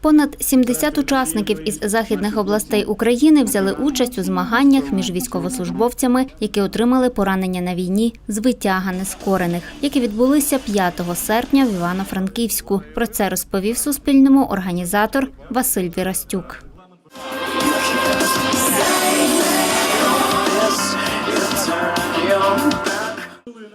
Понад 70 учасників із західних областей України взяли участь у змаганнях між військовослужбовцями, які отримали поранення на війні з витяга нескорених, які відбулися 5 серпня в Івано-Франківську. Про це розповів Суспільному організатор Василь Вірастюк.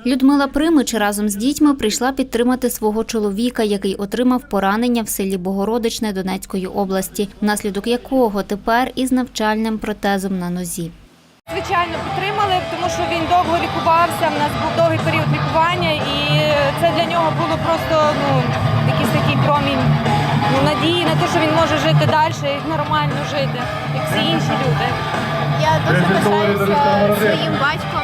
Людмила Примич разом з дітьми прийшла підтримати свого чоловіка, який отримав поранення в селі Богородичне Донецької області, внаслідок якого тепер із навчальним протезом на нозі. Звичайно, підтримали, тому що він довго лікувався. У нас був довгий період лікування, і це для нього було просто ну якийсь такий промінь ну, надії на те, що він може жити далі і нормально жити, як всі інші люди. Я дуже пишаюся своїм батьком.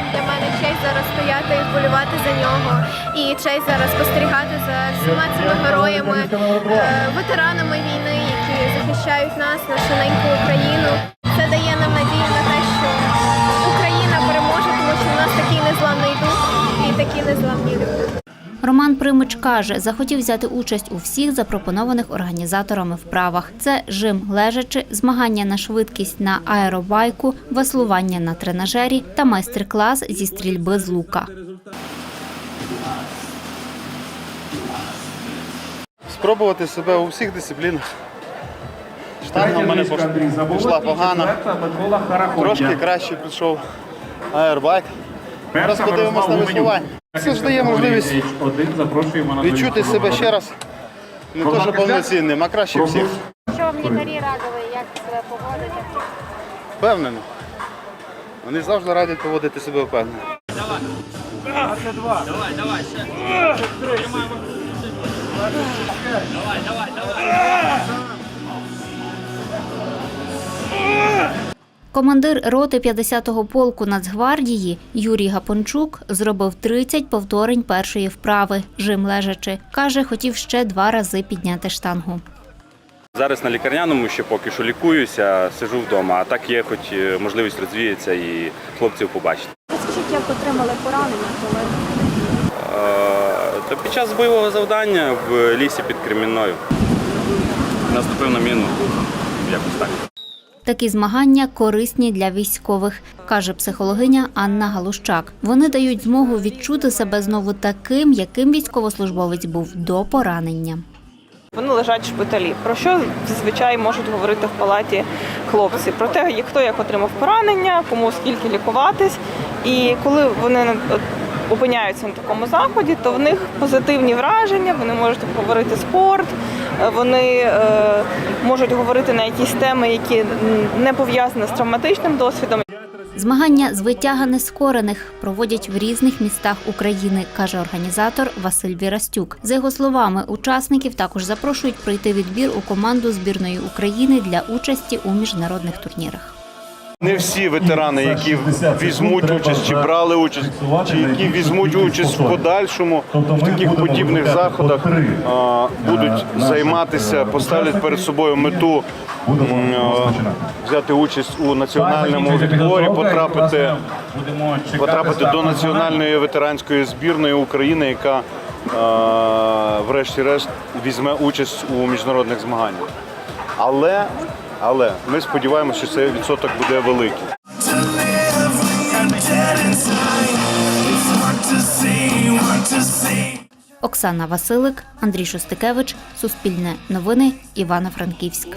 Зараз стояти і вболівати за нього. І честь зараз спостерігати за всіма цими героями, е, ветеранами війни, які захищають нас, нашу неньку Україну. Це дає нам надію на те, Роман Примич каже, захотів взяти участь у всіх запропонованих організаторами вправах. Це жим лежачи, змагання на швидкість на аеробайку, веслування на тренажері та майстер-клас зі стрільби з лука. спробувати себе у всіх дисциплінах. Штанга в мене пішла погано, трошки краще пішов аербайк. Зараз подивимось на веслування. Це ж дає можливість відчути себе ще раз не то, що повноцінним, а краще всіх. Що вам лікарі радили, як себе поводити? Впевнений. Вони завжди радять поводити себе впевнено. Командир роти 50-го полку Нацгвардії Юрій Гапончук зробив 30 повторень першої вправи, жим лежачи. Каже, хотів ще два рази підняти штангу. Зараз на лікарняному ще поки що лікуюся, сижу вдома, а так є хоч е, можливість розвіятися і хлопців побачити. Скажіть, як отримали поранення, коли Е, То під час бойового завдання в лісі під Кремінною наступив на міну. Якось так. Такі змагання корисні для військових, каже психологиня Анна Галущак. Вони дають змогу відчути себе знову таким, яким військовослужбовець був до поранення. Вони лежать в шпиталі. Про що зазвичай можуть говорити в палаті хлопці? Про те, хто як отримав поранення, кому скільки лікуватись. І коли вони опиняються на такому заході, то в них позитивні враження, вони можуть говорити спорт, е, вони е, можуть говорити на якісь теми, які не пов'язані з травматичним досвідом. Змагання з витяга нескорених проводять в різних містах України, каже організатор Василь Вірастюк. За його словами, учасників також запрошують пройти відбір у команду збірної України для участі у міжнародних турнірах. Не всі ветерани, які візьмуть участь чи брали участь, чи які візьмуть участь в подальшому в таких подібних заходах, будуть займатися, поставлять перед собою мету взяти участь у національному відборі, потрапити, потрапити до національної ветеранської збірної України, яка врешті-решт візьме участь у міжнародних змаганнях. Але, але ми сподіваємося, що цей відсоток буде великий. Оксана Василик, Андрій Шостикевич, Суспільне новини, Івано-Франківськ.